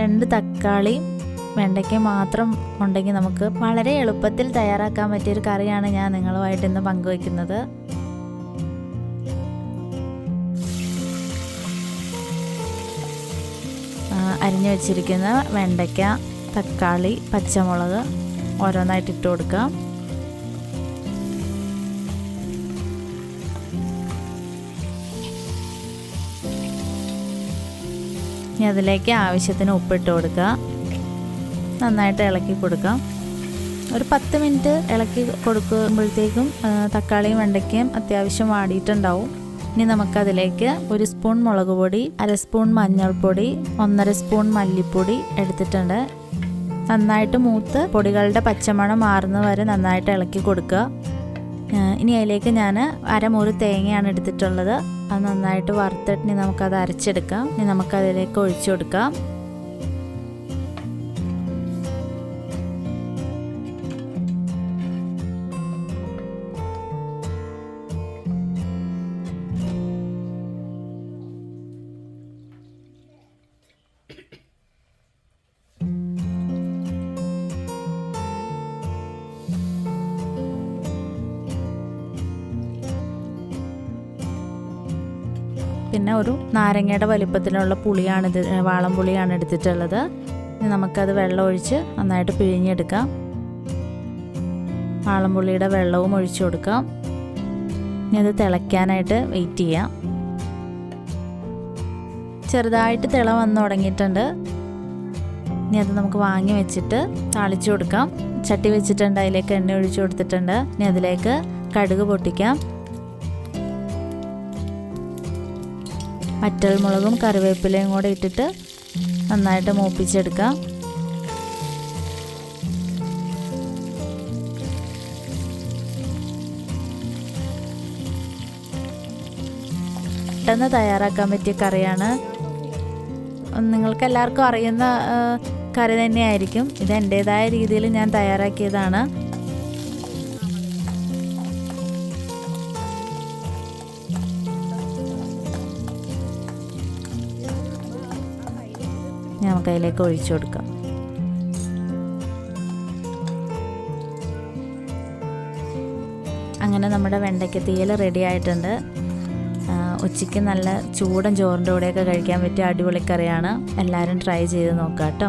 രണ്ട് തക്കാളിയും വെണ്ടയ്ക്ക മാത്രം ഉണ്ടെങ്കിൽ നമുക്ക് വളരെ എളുപ്പത്തിൽ തയ്യാറാക്കാൻ പറ്റിയൊരു കറിയാണ് ഞാൻ നിങ്ങളുമായിട്ട് ഇന്ന് പങ്കുവയ്ക്കുന്നത്. അരിഞ്ഞു വെച്ചിരിക്കുന്ന വെണ്ടയ്ക്ക തക്കാളി പച്ചമുളക് ഓരോന്നായിട്ട് ഇട്ട് കൊടുക്കാം. ഇനി അതിലേക്ക് ആവശ്യത്തിന് ഉപ്പിട്ട് കൊടുക്കുക. നന്നായിട്ട് ഇളക്കി കൊടുക്കാം ഒരു പത്ത് മിനിറ്റ് ഇളക്കി കൊടുക്കുമ്പോഴത്തേക്കും തക്കാളിയും വെണ്ടയ്ക്കയും അത്യാവശ്യം വാടിയിട്ടുണ്ടാവും. ഇനി നമുക്കതിലേക്ക് ഒരു സ്പൂൺ മുളക് പൊടി അര സ്പൂൺ മഞ്ഞൾപ്പൊടി ഒന്നര സ്പൂൺ മല്ലിപ്പൊടി എടുത്തിട്ടുണ്ട്. നന്നായിട്ട് മൂത്ത് പൊടികളുടെ പച്ചമണം മാറുന്ന വരെ നന്നായിട്ട് ഇളക്കി കൊടുക്കുക. ഇനി അതിലേക്ക് ഞാൻ അരമുറി തേങ്ങയാണ് എടുത്തിട്ടുള്ളത്. അത് നന്നായിട്ട് വറുത്തിട്ട് ഇനി നമുക്കത് അരച്ചെടുക്കാം. ഇനി നമുക്കതിലേക്ക് ഒഴിച്ചു കൊടുക്കാം. പിന്നെ ഒരു നാരങ്ങയുടെ വലിപ്പത്തിലുള്ള പുളിയാണ് ഇത് വാളം പുളിയാണ് എടുത്തിട്ടുള്ളത്. ഇനി നമുക്കത് വെള്ളം ഒഴിച്ച് നന്നായിട്ട് പിഴിഞ്ഞെടുക്കാം. വാളംപുള്ളിയുടെ വെള്ളവും ഒഴിച്ചു കൊടുക്കാം. ഇനി അത് തിളയ്ക്കാനായിട്ട് വെയിറ്റ് ചെയ്യാം. ചെറുതായിട്ട് തിള വന്ന് തുടങ്ങിയിട്ടുണ്ട്. ഇനി അത് നമുക്ക് വാങ്ങി വെച്ചിട്ട് താളിച്ചു കൊടുക്കാം. ചട്ടി വെച്ചിട്ടുണ്ട് അതിലേക്ക് എണ്ണ ഒഴിച്ചു കൊടുത്തിട്ടുണ്ട്. ഇനി അതിലേക്ക് കടുക് പൊട്ടിക്കാം. വറ്റൽമുളകും കറിവേപ്പിലയും കൂടെ ഇട്ടിട്ട് നന്നായിട്ട് മൂപ്പിച്ചെടുക്കാം. പെട്ടെന്ന് തയ്യാറാക്കാൻ പറ്റിയ കറിയാണ്. നിങ്ങൾക്ക് എല്ലാവർക്കും അറിയുന്ന കറി തന്നെയായിരിക്കും. ഇത് എന്റെതായ രീതിയിൽ ഞാൻ തയ്യാറാക്കിയതാണ്. നമുക്ക് അതിലേക്ക് ഒഴിച്ചു കൊടുക്കാം. അങ്ങനെ നമ്മുടെ വെണ്ടയ്ക്ക തീയൽ റെഡി ആയിട്ടുണ്ട്. ഉച്ചയ്ക്ക് നല്ല ചൂടൻ ചോറിന്റെ കൂടെയൊക്കെ കഴിക്കാൻ പറ്റിയ അടിപൊളി കറിയാണ്. എല്ലാവരും ട്രൈ ചെയ്ത് നോക്കാം കേട്ടോ